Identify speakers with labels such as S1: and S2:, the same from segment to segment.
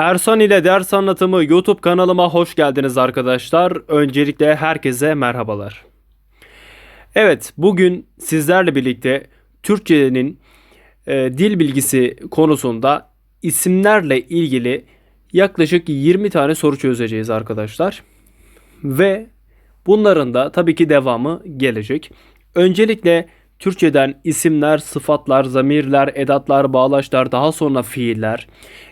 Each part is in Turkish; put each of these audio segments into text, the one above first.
S1: Ersan ile Ders Anlatımı YouTube kanalıma hoş geldiniz arkadaşlar. Öncelikle herkese merhabalar. Evet, bugün sizlerle birlikte Türkçenin e, dil bilgisi konusunda isimlerle ilgili yaklaşık 20 tane soru çözeceğiz arkadaşlar. Ve bunların da tabii ki devamı gelecek. Öncelikle Türkçeden isimler, sıfatlar, zamirler, edatlar, bağlaçlar, daha sonra fiiller,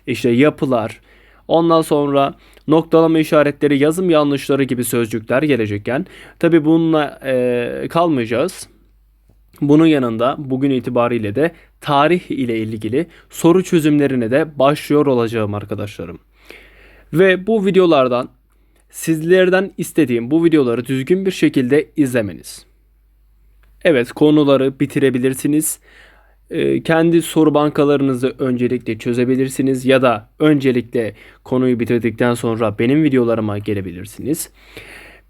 S1: işte yapılar, ondan sonra noktalama işaretleri, yazım yanlışları gibi sözcükler gelecekken tabi bununla e, kalmayacağız. Bunun yanında bugün itibariyle de tarih ile ilgili soru çözümlerine de başlıyor olacağım arkadaşlarım. Ve bu videolardan sizlerden istediğim bu videoları düzgün bir şekilde izlemeniz. Evet konuları bitirebilirsiniz. Ee, kendi soru bankalarınızı öncelikle çözebilirsiniz ya da öncelikle konuyu bitirdikten sonra benim videolarıma gelebilirsiniz.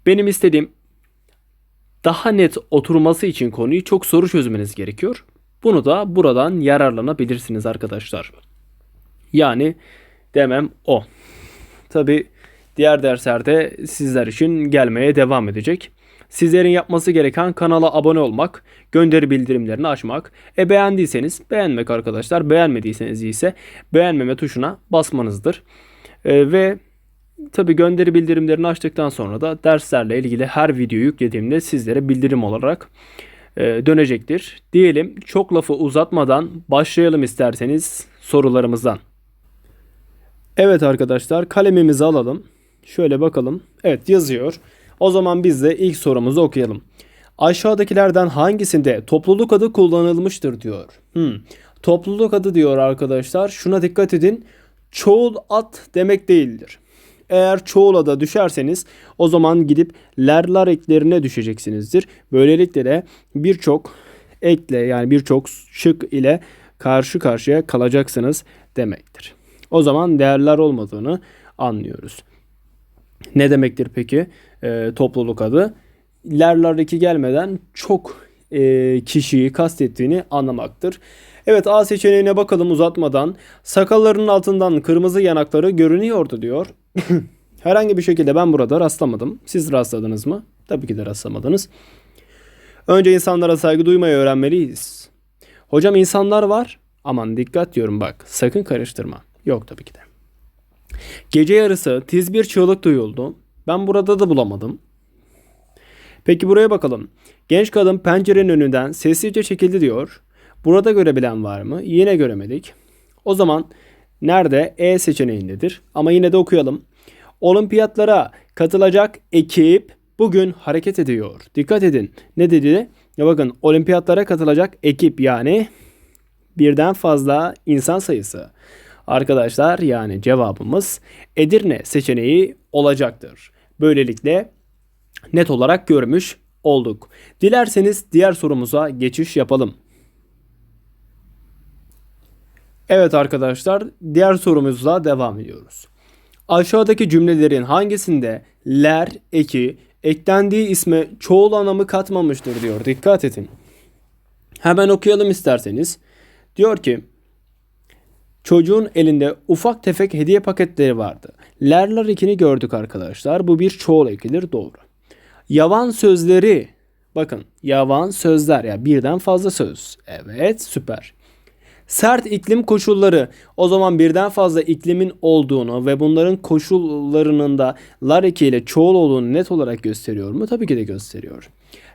S1: Benim istediğim daha net oturması için konuyu çok soru çözmeniz gerekiyor. Bunu da buradan yararlanabilirsiniz arkadaşlar. Yani demem o. Tabi diğer derslerde sizler için gelmeye devam edecek. Sizlerin yapması gereken kanala abone olmak, gönderi bildirimlerini açmak. E beğendiyseniz beğenmek arkadaşlar. Beğenmediyseniz ise beğenmeme tuşuna basmanızdır. E, ve tabi gönderi bildirimlerini açtıktan sonra da derslerle ilgili her video yüklediğimde sizlere bildirim olarak e, dönecektir. Diyelim çok lafı uzatmadan başlayalım isterseniz sorularımızdan. Evet arkadaşlar kalemimizi alalım. Şöyle bakalım. Evet yazıyor. O zaman biz de ilk sorumuzu okuyalım. Aşağıdakilerden hangisinde topluluk adı kullanılmıştır diyor. Hmm. Topluluk adı diyor arkadaşlar. Şuna dikkat edin. Çoğul at demek değildir. Eğer çoğul ada düşerseniz o zaman gidip lerlar eklerine düşeceksinizdir. Böylelikle de birçok ekle yani birçok şık ile karşı karşıya kalacaksınız demektir. O zaman değerler olmadığını anlıyoruz. Ne demektir peki e, topluluk adı? Lerlardaki gelmeden çok e, kişiyi kastettiğini anlamaktır. Evet A seçeneğine bakalım uzatmadan. Sakallarının altından kırmızı yanakları görünüyordu diyor. Herhangi bir şekilde ben burada rastlamadım. Siz rastladınız mı? Tabii ki de rastlamadınız. Önce insanlara saygı duymayı öğrenmeliyiz. Hocam insanlar var. Aman dikkat diyorum bak. Sakın karıştırma. Yok tabii ki de. Gece yarısı tiz bir çığlık duyuldu. Ben burada da bulamadım. Peki buraya bakalım. Genç kadın pencerenin önünden sessizce çekildi diyor. Burada görebilen var mı? Yine göremedik. O zaman nerede? E seçeneğindedir. Ama yine de okuyalım. Olimpiyatlara katılacak ekip bugün hareket ediyor. Dikkat edin. Ne dedi? Ya bakın olimpiyatlara katılacak ekip yani birden fazla insan sayısı. Arkadaşlar yani cevabımız Edirne seçeneği olacaktır. Böylelikle net olarak görmüş olduk. Dilerseniz diğer sorumuza geçiş yapalım. Evet arkadaşlar diğer sorumuzla devam ediyoruz. Aşağıdaki cümlelerin hangisinde ler eki eklendiği isme çoğul anlamı katmamıştır diyor. Dikkat edin. Hemen okuyalım isterseniz. Diyor ki Çocuğun elinde ufak tefek hediye paketleri vardı. Lerler ekini gördük arkadaşlar. Bu bir çoğul ekidir doğru. Yavan sözleri bakın yavan sözler ya yani birden fazla söz. Evet süper. Sert iklim koşulları o zaman birden fazla iklimin olduğunu ve bunların koşullarının da lar ile çoğul olduğunu net olarak gösteriyor mu? Tabii ki de gösteriyor.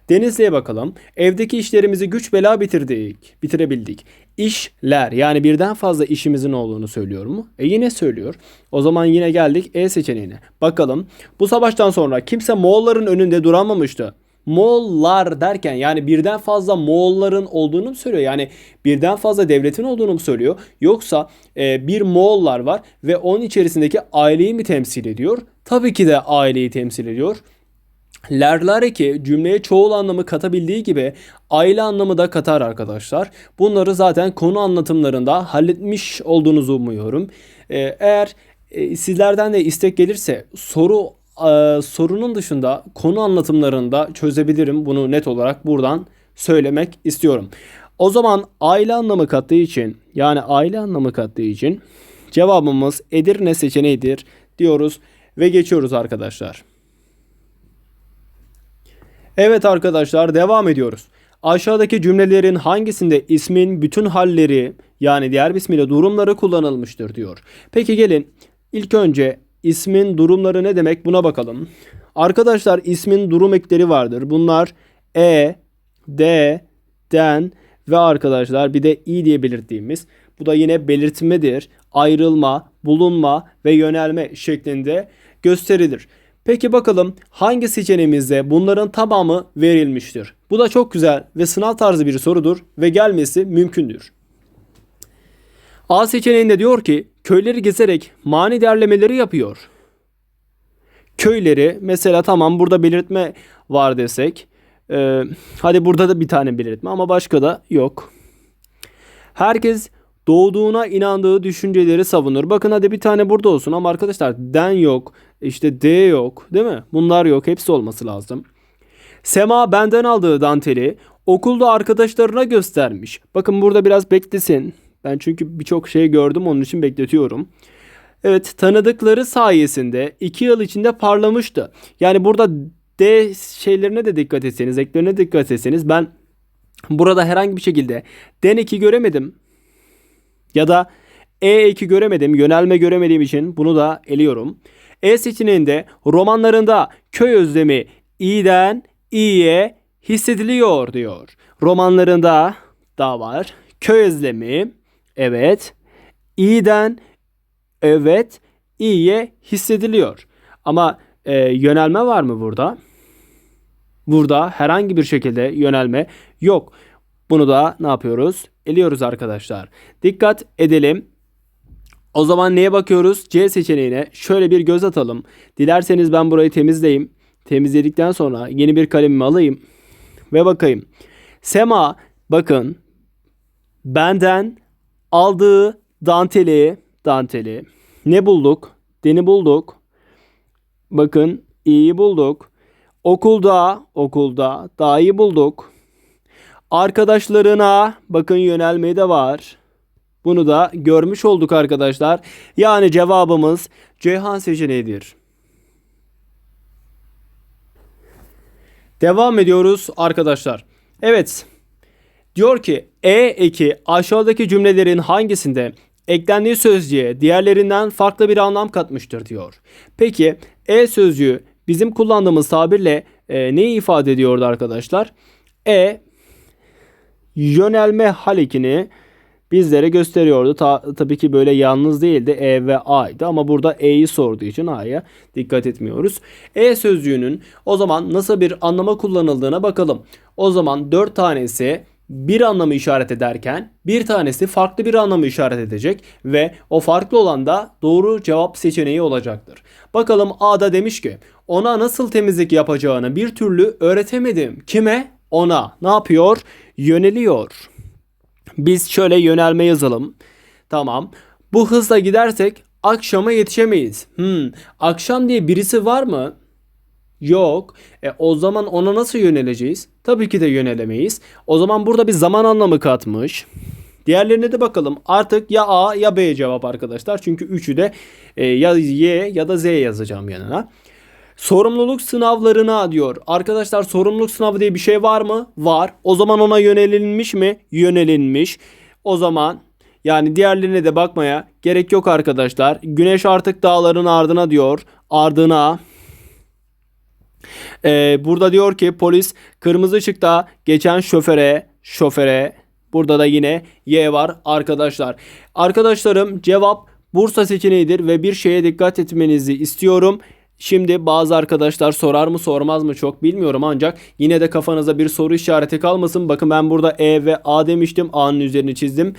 S1: Denizli'ye bakalım. Evdeki işlerimizi güç bela bitirdik, bitirebildik. İşler yani birden fazla işimizin olduğunu söylüyor mu? E yine söylüyor. O zaman yine geldik E seçeneğine. Bakalım bu savaştan sonra kimse Moğolların önünde duramamıştı. Moğollar derken yani birden fazla Moğolların olduğunu mu söylüyor? Yani birden fazla devletin olduğunu mu söylüyor? Yoksa e, bir Moğollar var ve onun içerisindeki aileyi mi temsil ediyor? Tabii ki de aileyi temsil ediyor. Lerlare ki cümleye çoğul anlamı katabildiği gibi aile anlamı da katar arkadaşlar. Bunları zaten konu anlatımlarında halletmiş olduğunuzu umuyorum. Ee, eğer e, sizlerden de istek gelirse soru e, sorunun dışında konu anlatımlarında çözebilirim. Bunu net olarak buradan söylemek istiyorum. O zaman aile anlamı kattığı için yani aile anlamı kattığı için Cevabımız Edirne seçeneğidir diyoruz ve geçiyoruz arkadaşlar. Evet arkadaşlar devam ediyoruz. Aşağıdaki cümlelerin hangisinde ismin bütün halleri yani diğer bir ismiyle durumları kullanılmıştır diyor. Peki gelin ilk önce ismin durumları ne demek buna bakalım. Arkadaşlar ismin durum ekleri vardır. Bunlar e, de, den ve arkadaşlar bir de i diye belirttiğimiz bu da yine belirtmedir. Ayrılma, bulunma ve yönelme şeklinde gösterilir. Peki bakalım hangi seçeneğimizde bunların tamamı verilmiştir? Bu da çok güzel ve sınav tarzı bir sorudur ve gelmesi mümkündür. A seçeneğinde diyor ki köyleri gezerek mani derlemeleri yapıyor. Köyleri mesela tamam burada belirtme var desek. Ee, hadi burada da bir tane belirtme ama başka da yok. Herkes doğduğuna inandığı düşünceleri savunur. Bakın hadi bir tane burada olsun ama arkadaşlar den yok. İşte D yok değil mi? Bunlar yok. Hepsi olması lazım. Sema benden aldığı danteli okulda arkadaşlarına göstermiş. Bakın burada biraz beklesin. Ben çünkü birçok şey gördüm onun için bekletiyorum. Evet tanıdıkları sayesinde 2 yıl içinde parlamıştı. Yani burada D şeylerine de dikkat etseniz, eklerine dikkat etseniz ben burada herhangi bir şekilde den 2 göremedim. Ya da E2 göremedim, yönelme göremediğim için bunu da eliyorum. E seçeneğinde romanlarında köy özlemi iyiden iyiye hissediliyor diyor. Romanlarında da var. Köy özlemi evet. İyiden evet iyiye hissediliyor. Ama e, yönelme var mı burada? Burada herhangi bir şekilde yönelme yok. Bunu da ne yapıyoruz? Eliyoruz arkadaşlar. Dikkat edelim. O zaman neye bakıyoruz? C seçeneğine şöyle bir göz atalım. Dilerseniz ben burayı temizleyeyim. Temizledikten sonra yeni bir kalemimi alayım ve bakayım. Sema bakın benden aldığı danteli danteli ne bulduk? Deni bulduk. Bakın iyi bulduk. Okulda okulda daha iyi bulduk. Arkadaşlarına bakın yönelmeyi de var. Bunu da görmüş olduk arkadaşlar. Yani cevabımız Ceyhan seçeneğidir. Devam ediyoruz arkadaşlar. Evet. Diyor ki E eki aşağıdaki cümlelerin hangisinde eklendiği sözcüğe diğerlerinden farklı bir anlam katmıştır diyor. Peki E sözcüğü bizim kullandığımız tabirle e, neyi ifade ediyordu arkadaşlar? E yönelme hal ekini bizlere gösteriyordu. Ta, tabii ki böyle yalnız değildi. E ve A'ydı ama burada E'yi sorduğu için A'ya dikkat etmiyoruz. E sözcüğünün o zaman nasıl bir anlama kullanıldığına bakalım. O zaman 4 tanesi bir anlamı işaret ederken bir tanesi farklı bir anlamı işaret edecek ve o farklı olan da doğru cevap seçeneği olacaktır. Bakalım A'da demiş ki ona nasıl temizlik yapacağını bir türlü öğretemedim. Kime? Ona. Ne yapıyor? Yöneliyor. Biz şöyle yönelme yazalım. Tamam. Bu hızla gidersek akşama yetişemeyiz. Hmm. Akşam diye birisi var mı? Yok. E, o zaman ona nasıl yöneleceğiz? Tabii ki de yönelemeyiz. O zaman burada bir zaman anlamı katmış. Diğerlerine de bakalım. Artık ya A ya B cevap arkadaşlar. Çünkü üçü de e, ya Y ya da Z yazacağım yanına. Sorumluluk sınavlarına diyor. Arkadaşlar sorumluluk sınavı diye bir şey var mı? Var. O zaman ona yönelinmiş mi? Yönelinmiş. O zaman yani diğerlerine de bakmaya gerek yok arkadaşlar. Güneş artık dağların ardına diyor. Ardına. Ee, burada diyor ki polis kırmızı ışıkta geçen şoföre şoföre burada da yine Y var arkadaşlar. Arkadaşlarım cevap Bursa seçeneğidir ve bir şeye dikkat etmenizi istiyorum. Şimdi bazı arkadaşlar sorar mı sormaz mı çok bilmiyorum ancak yine de kafanıza bir soru işareti kalmasın. Bakın ben burada E ve A demiştim. A'nın üzerini çizdim.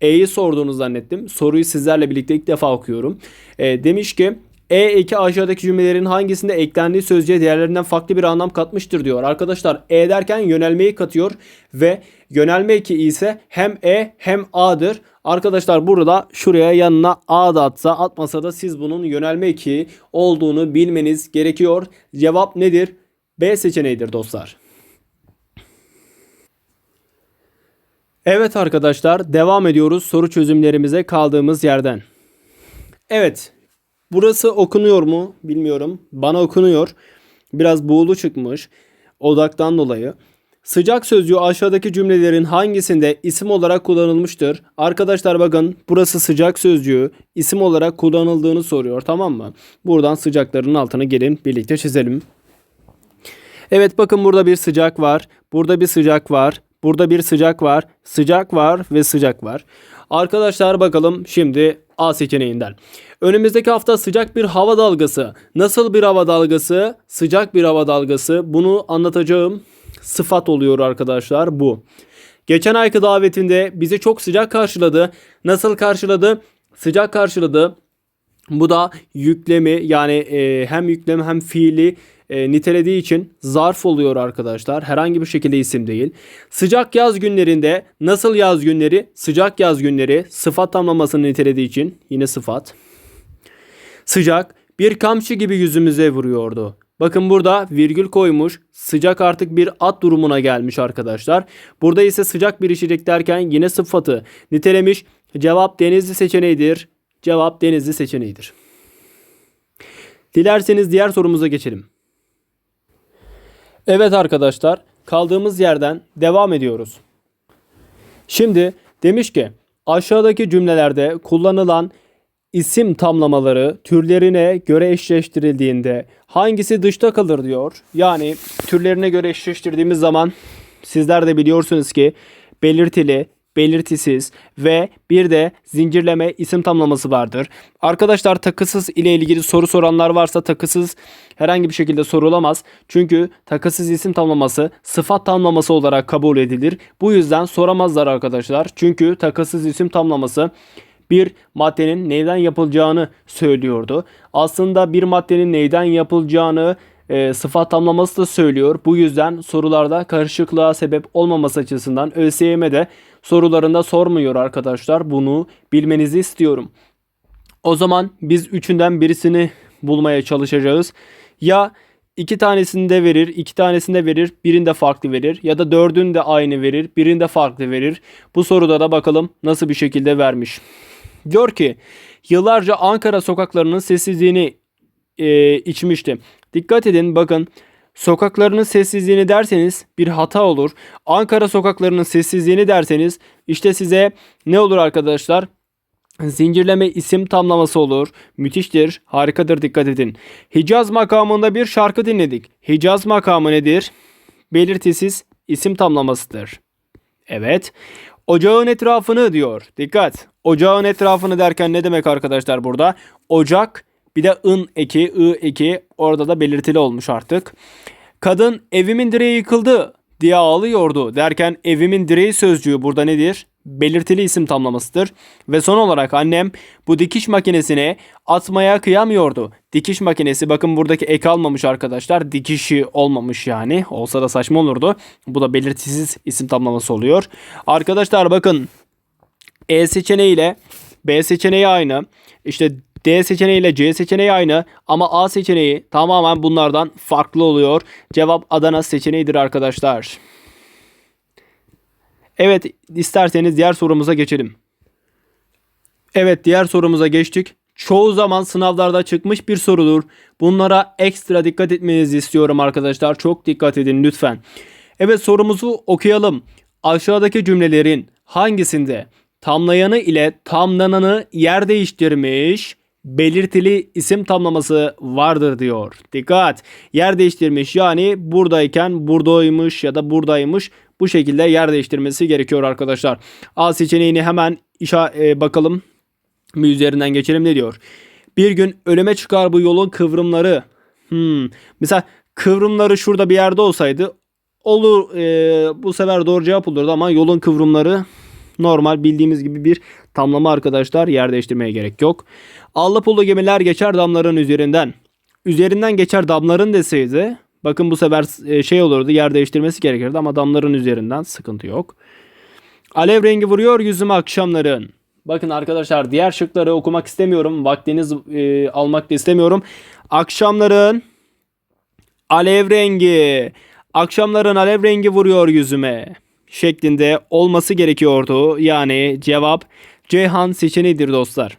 S1: E'yi sorduğunu zannettim. Soruyu sizlerle birlikte ilk defa okuyorum. E, demiş ki E2 aşağıdaki cümlelerin hangisinde eklendiği sözcüğe diğerlerinden farklı bir anlam katmıştır diyor. Arkadaşlar E derken yönelmeyi katıyor ve yönelme eki ise hem E hem A'dır. Arkadaşlar burada şuraya yanına A da atsa atmasa da siz bunun yönelme eki olduğunu bilmeniz gerekiyor. Cevap nedir? B seçeneğidir dostlar. Evet arkadaşlar devam ediyoruz soru çözümlerimize kaldığımız yerden. Evet. Burası okunuyor mu bilmiyorum. Bana okunuyor. Biraz buğulu çıkmış. Odaktan dolayı. Sıcak sözcüğü aşağıdaki cümlelerin hangisinde isim olarak kullanılmıştır? Arkadaşlar bakın burası sıcak sözcüğü isim olarak kullanıldığını soruyor tamam mı? Buradan sıcakların altına gelin birlikte çizelim. Evet bakın burada bir sıcak var. Burada bir sıcak var. Burada bir sıcak var. Sıcak var ve sıcak var. Arkadaşlar bakalım şimdi A seçeneğinden. Önümüzdeki hafta sıcak bir hava dalgası. Nasıl bir hava dalgası? Sıcak bir hava dalgası. Bunu anlatacağım. Sıfat oluyor arkadaşlar bu. Geçen ayki davetinde bizi çok sıcak karşıladı. Nasıl karşıladı? Sıcak karşıladı. Bu da yüklemi yani e, hem yüklemi hem fiili e, nitelediği için zarf oluyor arkadaşlar. Herhangi bir şekilde isim değil. Sıcak yaz günlerinde nasıl yaz günleri? Sıcak yaz günleri sıfat tamlamasını nitelediği için yine sıfat. Sıcak bir kamçı gibi yüzümüze vuruyordu. Bakın burada virgül koymuş. Sıcak artık bir at durumuna gelmiş arkadaşlar. Burada ise sıcak bir içecek derken yine sıfatı nitelemiş. Cevap denizli seçeneğidir. Cevap denizli seçeneğidir. Dilerseniz diğer sorumuza geçelim. Evet arkadaşlar, kaldığımız yerden devam ediyoruz. Şimdi demiş ki aşağıdaki cümlelerde kullanılan isim tamlamaları türlerine göre eşleştirildiğinde hangisi dışta kalır diyor. Yani türlerine göre eşleştirdiğimiz zaman sizler de biliyorsunuz ki belirtili, belirtisiz ve bir de zincirleme isim tamlaması vardır. Arkadaşlar takısız ile ilgili soru soranlar varsa takısız herhangi bir şekilde sorulamaz. Çünkü takısız isim tamlaması sıfat tamlaması olarak kabul edilir. Bu yüzden soramazlar arkadaşlar. Çünkü takısız isim tamlaması bir maddenin neyden yapılacağını söylüyordu. Aslında bir maddenin neyden yapılacağını e, sıfat tamlaması da söylüyor. Bu yüzden sorularda karışıklığa sebep olmaması açısından ÖSYM'de sorularında sormuyor arkadaşlar. Bunu bilmenizi istiyorum. O zaman biz üçünden birisini bulmaya çalışacağız. Ya iki tanesini de verir, iki tanesini de verir, birinde farklı verir ya da dördünü de aynı verir, birinde farklı verir. Bu soruda da bakalım nasıl bir şekilde vermiş. Diyor ki yıllarca Ankara sokaklarının sessizliğini e, içmişti. Dikkat edin bakın sokaklarının sessizliğini derseniz bir hata olur. Ankara sokaklarının sessizliğini derseniz işte size ne olur arkadaşlar? Zincirleme isim tamlaması olur. Müthiştir, harikadır dikkat edin. Hicaz makamında bir şarkı dinledik. Hicaz makamı nedir? Belirtisiz isim tamlamasıdır. Evet. Ocağın etrafını diyor. Dikkat. Ocağın etrafını derken ne demek arkadaşlar burada? Ocak bir de ın eki, ı eki orada da belirtili olmuş artık. Kadın evimin direği yıkıldı diye ağlıyordu derken evimin direği sözcüğü burada nedir? Belirtili isim tamlamasıdır. Ve son olarak annem bu dikiş makinesine atmaya kıyamıyordu. Dikiş makinesi bakın buradaki ek almamış arkadaşlar. Dikişi olmamış yani. Olsa da saçma olurdu. Bu da belirtisiz isim tamlaması oluyor. Arkadaşlar bakın E seçeneği ile B seçeneği aynı. İşte D seçeneği ile C seçeneği aynı ama A seçeneği tamamen bunlardan farklı oluyor. Cevap Adana seçeneğidir arkadaşlar. Evet isterseniz diğer sorumuza geçelim. Evet diğer sorumuza geçtik. Çoğu zaman sınavlarda çıkmış bir sorudur. Bunlara ekstra dikkat etmenizi istiyorum arkadaşlar. Çok dikkat edin lütfen. Evet sorumuzu okuyalım. Aşağıdaki cümlelerin hangisinde tamlayanı ile tamlananı yer değiştirmiş belirtili isim tamlaması vardır diyor. Dikkat. Yer değiştirmiş yani buradayken buradaymış ya da buradaymış bu şekilde yer değiştirmesi gerekiyor arkadaşlar. A seçeneğini hemen işa e, bakalım. Bir üzerinden geçelim ne diyor? Bir gün ölüme çıkar bu yolun kıvrımları. Hmm. Mesela kıvrımları şurada bir yerde olsaydı olur e, bu sefer doğru cevap olurdu ama yolun kıvrımları normal bildiğimiz gibi bir tamlama arkadaşlar. Yer değiştirmeye gerek yok. Allı pullu gemiler geçer damların üzerinden. Üzerinden geçer damların deseydi bakın bu sefer e, şey olurdu yer değiştirmesi gerekirdi ama damların üzerinden sıkıntı yok. Alev rengi vuruyor yüzüme akşamların. Bakın arkadaşlar diğer şıkları okumak istemiyorum. Vaktiniz e, almak da istemiyorum. Akşamların alev rengi. Akşamların alev rengi vuruyor yüzüme şeklinde olması gerekiyordu. Yani cevap Ceyhan seçeneğidir dostlar.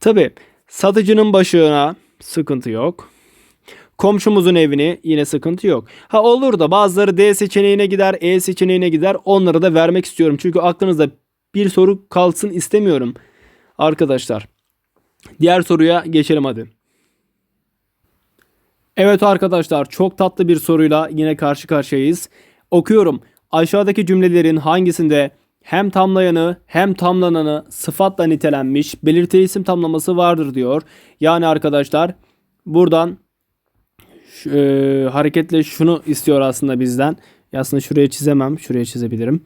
S1: Tabi satıcının başına sıkıntı yok. Komşumuzun evini yine sıkıntı yok. Ha olur da bazıları D seçeneğine gider, E seçeneğine gider. Onları da vermek istiyorum. Çünkü aklınızda bir soru kalsın istemiyorum. Arkadaşlar. Diğer soruya geçelim hadi. Evet arkadaşlar çok tatlı bir soruyla yine karşı karşıyayız. Okuyorum. Aşağıdaki cümlelerin hangisinde hem tamlayanı hem tamlananı sıfatla nitelenmiş belirtili isim tamlaması vardır diyor. Yani arkadaşlar buradan e, hareketle şunu istiyor aslında bizden. Aslında şuraya çizemem. Şuraya çizebilirim.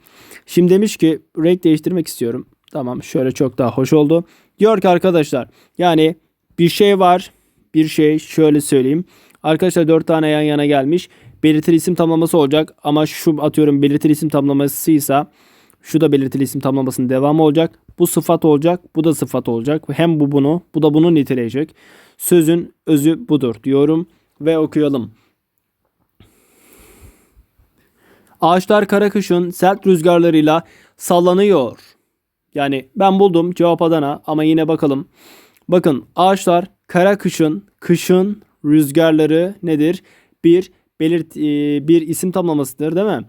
S1: Şimdi demiş ki renk değiştirmek istiyorum. Tamam şöyle çok daha hoş oldu. Diyor ki arkadaşlar yani bir şey var. Bir şey şöyle söyleyeyim. Arkadaşlar dört tane yan yana gelmiş. Belirtili isim tamlaması olacak. Ama şu atıyorum belirtili isim tamlamasıysa şu da belirtili isim tamlamasının devamı olacak. Bu sıfat olacak. Bu da sıfat olacak. Hem bu bunu bu da bunu niteleyecek. Sözün özü budur diyorum ve okuyalım. Ağaçlar kara kışın sert rüzgarlarıyla sallanıyor. Yani ben buldum cevap Adana ama yine bakalım. Bakın ağaçlar kara kışın kışın rüzgarları nedir? Bir belirt e, bir isim tamlamasıdır değil mi?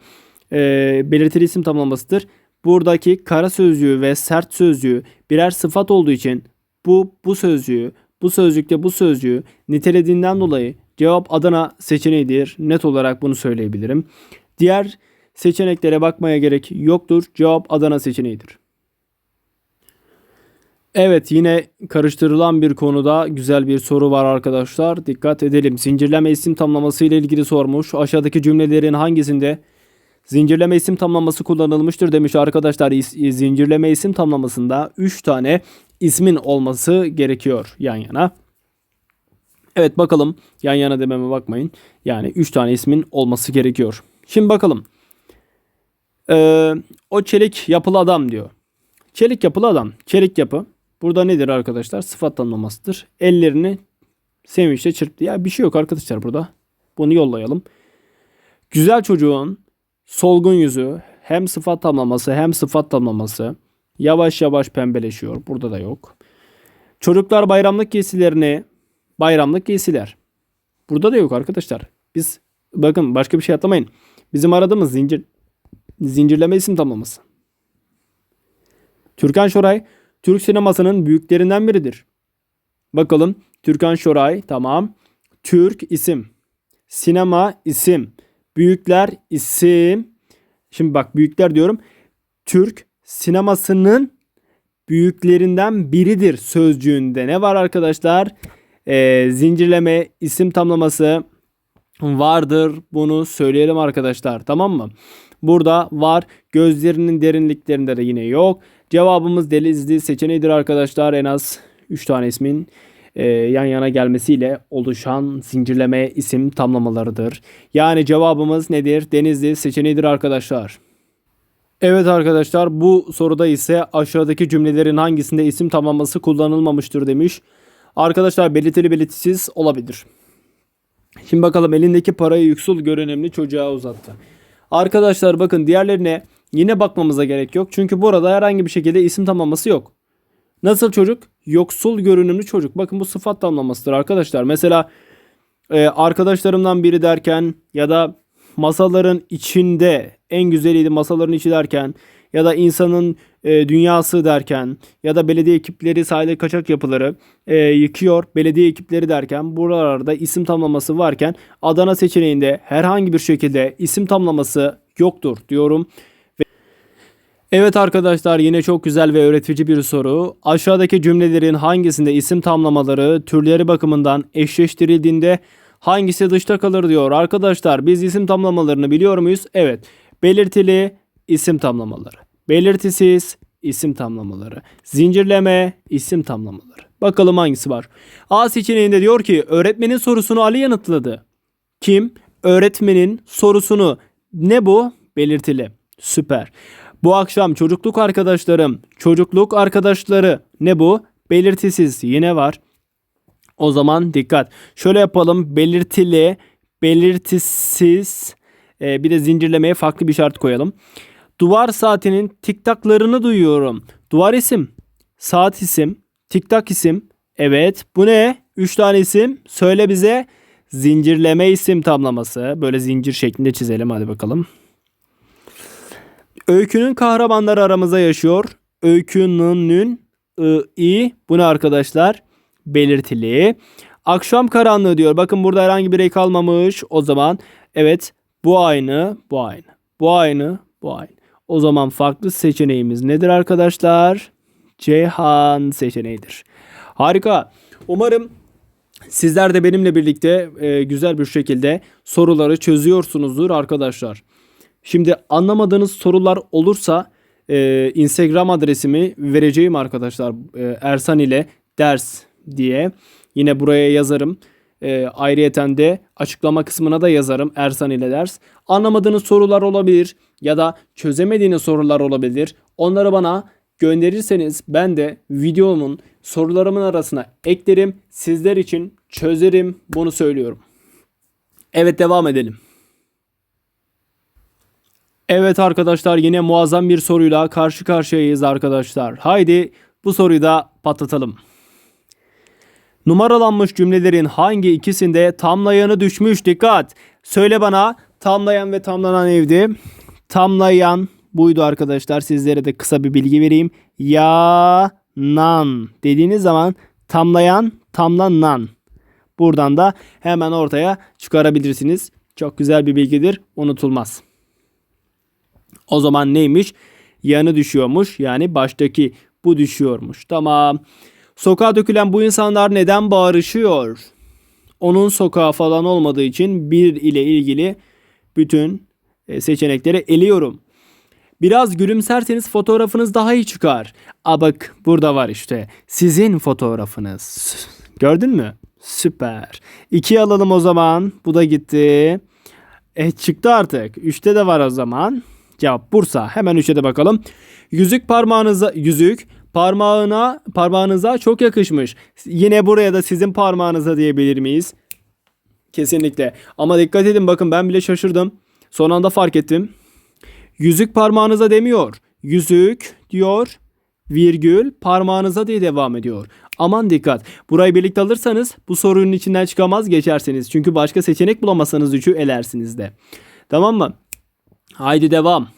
S1: E, belirtili isim tamlamasıdır. Buradaki kara sözcüğü ve sert sözcüğü birer sıfat olduğu için bu bu sözcüğü bu sözcükte bu sözcüğü nitelediğinden dolayı cevap Adana seçeneğidir. Net olarak bunu söyleyebilirim. Diğer seçeneklere bakmaya gerek yoktur. Cevap Adana seçeneğidir. Evet yine karıştırılan bir konuda güzel bir soru var arkadaşlar. Dikkat edelim. Zincirleme isim tamlaması ile ilgili sormuş. Aşağıdaki cümlelerin hangisinde zincirleme isim tamlaması kullanılmıştır demiş arkadaşlar. İs- Zincirleme isim tamlamasında 3 tane ismin olması gerekiyor yan yana. Evet bakalım yan yana dememe bakmayın. Yani 3 tane ismin olması gerekiyor. Şimdi bakalım. Ee, o çelik yapılı adam diyor. Çelik yapılı adam. Çelik yapı. Burada nedir arkadaşlar? Sıfat tanımlamasıdır. Ellerini sevinçle çırptı. Ya bir şey yok arkadaşlar burada. Bunu yollayalım. Güzel çocuğun solgun yüzü hem sıfat tamlaması hem sıfat tamlaması yavaş yavaş pembeleşiyor. Burada da yok. Çocuklar bayramlık giysilerini bayramlık giysiler. Burada da yok arkadaşlar. Biz bakın başka bir şey atlamayın. Bizim aradığımız zincir zincirleme isim tamlaması. Türkan Şoray Türk sinemasının büyüklerinden biridir. Bakalım Türkan Şoray tamam. Türk isim. Sinema isim. Büyükler isim. Şimdi bak büyükler diyorum. Türk sinemasının büyüklerinden biridir sözcüğünde. Ne var arkadaşlar? Ee, zincirleme isim tamlaması vardır. Bunu söyleyelim arkadaşlar. Tamam mı? Burada var. Gözlerinin derinliklerinde de yine yok. Cevabımız Denizli seçeneğidir arkadaşlar. En az 3 tane ismin e, yan yana gelmesiyle oluşan zincirleme isim tamlamalarıdır. Yani cevabımız nedir? Denizli seçeneğidir arkadaşlar. Evet arkadaşlar bu soruda ise aşağıdaki cümlelerin hangisinde isim tamlaması kullanılmamıştır demiş. Arkadaşlar belirtili belirtisiz olabilir. Şimdi bakalım elindeki parayı yüksel görünümlü çocuğa uzattı. Arkadaşlar bakın diğerlerine yine bakmamıza gerek yok. Çünkü burada herhangi bir şekilde isim tamlaması yok. Nasıl çocuk? Yoksul görünümlü çocuk. Bakın bu sıfat tamlamasıdır arkadaşlar. Mesela e, arkadaşlarımdan biri derken ya da masaların içinde en güzeliydi masaların içi derken ya da insanın e, dünyası derken ya da belediye ekipleri sahile kaçak yapıları e, yıkıyor belediye ekipleri derken buralarda isim tamlaması varken Adana seçeneğinde herhangi bir şekilde isim tamlaması yoktur diyorum. Ve- Evet arkadaşlar yine çok güzel ve öğretici bir soru. Aşağıdaki cümlelerin hangisinde isim tamlamaları türleri bakımından eşleştirildiğinde hangisi dışta kalır diyor. Arkadaşlar biz isim tamlamalarını biliyor muyuz? Evet. Belirtili isim tamlamaları. Belirtisiz isim tamlamaları. Zincirleme isim tamlamaları. Bakalım hangisi var. A seçeneğinde diyor ki öğretmenin sorusunu Ali yanıtladı. Kim? Öğretmenin sorusunu. Ne bu? Belirtili. Süper. Bu akşam çocukluk arkadaşlarım, çocukluk arkadaşları ne bu? Belirtisiz yine var. O zaman dikkat. Şöyle yapalım. Belirtili, belirtisiz e, bir de zincirlemeye farklı bir şart koyalım. Duvar saatinin tiktaklarını duyuyorum. Duvar isim, saat isim, tiktak isim, Evet. Bu ne? 3 tane isim. Söyle bize. Zincirleme isim tamlaması. Böyle zincir şeklinde çizelim. Hadi bakalım. Öykünün kahramanları aramızda yaşıyor. Öykünün ı, i. Bu arkadaşlar? Belirtili. Akşam karanlığı diyor. Bakın burada herhangi bir ek kalmamış. O zaman evet bu aynı, bu aynı. Bu aynı, bu aynı. O zaman farklı seçeneğimiz nedir arkadaşlar? Ceyhan seçeneğidir. Harika. Umarım sizler de benimle birlikte e, güzel bir şekilde soruları çözüyorsunuzdur arkadaşlar. Şimdi anlamadığınız sorular olursa e, Instagram adresimi vereceğim arkadaşlar. E, Ersan ile ders diye. Yine buraya yazarım. E, ayrıyeten de açıklama kısmına da yazarım Ersan ile ders. Anlamadığınız sorular olabilir ya da çözemediğiniz sorular olabilir. Onları bana gönderirseniz ben de videomun sorularımın arasına eklerim. Sizler için çözerim. Bunu söylüyorum. Evet devam edelim. Evet arkadaşlar yine muazzam bir soruyla karşı karşıyayız arkadaşlar. Haydi bu soruyu da patlatalım. Numaralanmış cümlelerin hangi ikisinde tamlayanı düşmüş? Dikkat. Söyle bana tamlayan ve tamlanan evdi. Tamlayan buydu arkadaşlar. Sizlere de kısa bir bilgi vereyim. Yanan dediğiniz zaman tamlayan, tamlanan. Buradan da hemen ortaya çıkarabilirsiniz. Çok güzel bir bilgidir. Unutulmaz. O zaman neymiş? Yanı düşüyormuş. Yani baştaki bu düşüyormuş. Tamam. Sokağa dökülen bu insanlar neden bağırışıyor? Onun sokağı falan olmadığı için bir ile ilgili bütün e, seçenekleri eliyorum. Biraz gülümserseniz fotoğrafınız daha iyi çıkar. A bak burada var işte. Sizin fotoğrafınız. Gördün mü? Süper. İki alalım o zaman. Bu da gitti. E çıktı artık. Üçte de var o zaman. Cevap Bursa. Hemen üçe de bakalım. Yüzük parmağınıza yüzük parmağına parmağınıza çok yakışmış. Yine buraya da sizin parmağınıza diyebilir miyiz? Kesinlikle. Ama dikkat edin bakın ben bile şaşırdım. Son anda fark ettim. Yüzük parmağınıza demiyor. Yüzük diyor virgül parmağınıza diye devam ediyor. Aman dikkat. Burayı birlikte alırsanız bu sorunun içinden çıkamaz geçersiniz. Çünkü başka seçenek bulamazsanız üçü elersiniz de. Tamam mı? Haydi devam.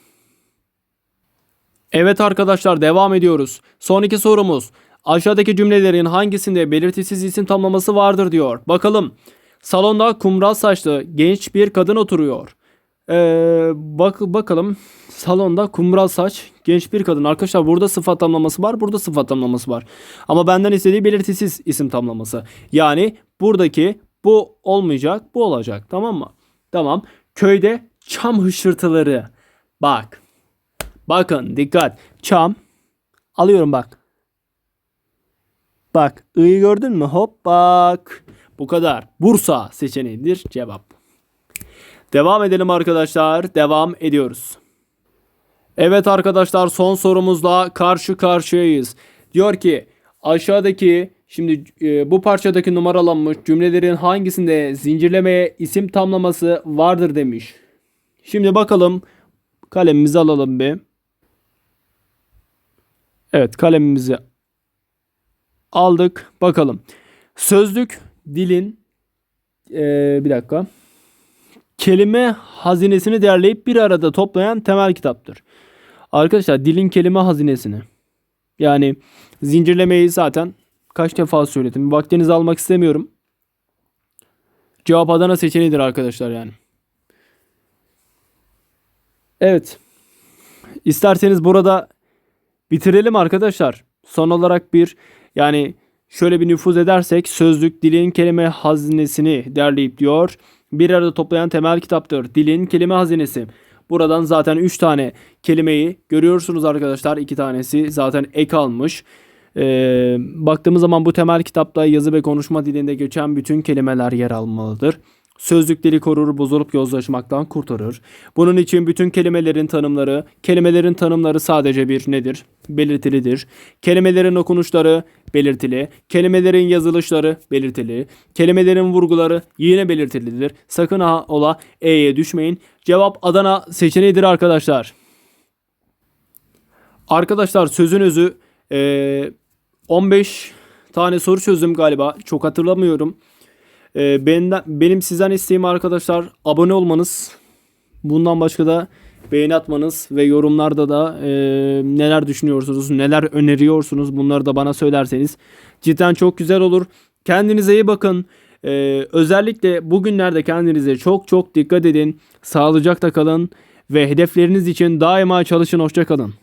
S1: Evet arkadaşlar devam ediyoruz. Son iki sorumuz. Aşağıdaki cümlelerin hangisinde belirtisiz isim tamlaması vardır diyor. Bakalım. Salonda kumral saçlı genç bir kadın oturuyor. Ee, bak bakalım. Salonda kumral saç genç bir kadın. Arkadaşlar burada sıfat tamlaması var. Burada sıfat tamlaması var. Ama benden istediği belirtisiz isim tamlaması. Yani buradaki bu olmayacak bu olacak. Tamam mı? Tamam. Köyde çam hışırtıları. Bak. Bakın dikkat. Çam. Alıyorum bak. Bak. I'yı gördün mü? Hop bak. Bu kadar. Bursa seçeneğidir cevap. Devam edelim arkadaşlar. Devam ediyoruz. Evet arkadaşlar son sorumuzla karşı karşıyayız. Diyor ki aşağıdaki şimdi e, bu parçadaki numaralanmış cümlelerin hangisinde zincirlemeye isim tamlaması vardır demiş. Şimdi bakalım kalemimizi alalım bir. Evet kalemimizi aldık. Bakalım. Sözlük dilin ee, bir dakika. Kelime hazinesini derleyip bir arada toplayan temel kitaptır. Arkadaşlar dilin kelime hazinesini. Yani zincirlemeyi zaten kaç defa söyledim. Vaktinizi almak istemiyorum. Cevap Adana seçeneğidir arkadaşlar yani. Evet. İsterseniz burada bitirelim arkadaşlar. Son olarak bir yani şöyle bir nüfuz edersek sözlük dilin kelime hazinesini derleyip diyor. Bir arada toplayan temel kitaptır. Dilin kelime hazinesi. Buradan zaten 3 tane kelimeyi görüyorsunuz arkadaşlar. 2 tanesi zaten ek almış. Ee, baktığımız zaman bu temel kitapta yazı ve konuşma dilinde geçen bütün kelimeler yer almalıdır. Sözlükleri korur, bozulup yozlaşmaktan kurtarır. Bunun için bütün kelimelerin tanımları, kelimelerin tanımları sadece bir nedir? Belirtilidir. Kelimelerin okunuşları belirtili, kelimelerin yazılışları belirtili, kelimelerin vurguları yine belirtilidir. Sakın ha ola E'ye düşmeyin. Cevap Adana seçeneğidir arkadaşlar. Arkadaşlar sözün özü 15 tane soru çözdüm galiba. Çok hatırlamıyorum. Ee, benden, benim sizden isteğim arkadaşlar abone olmanız. Bundan başka da beğeni atmanız ve yorumlarda da e, neler düşünüyorsunuz, neler öneriyorsunuz bunları da bana söylerseniz cidden çok güzel olur. Kendinize iyi bakın. Ee, özellikle bugünlerde kendinize çok çok dikkat edin. Sağlıcakla kalın ve hedefleriniz için daima çalışın. Hoşça kalın.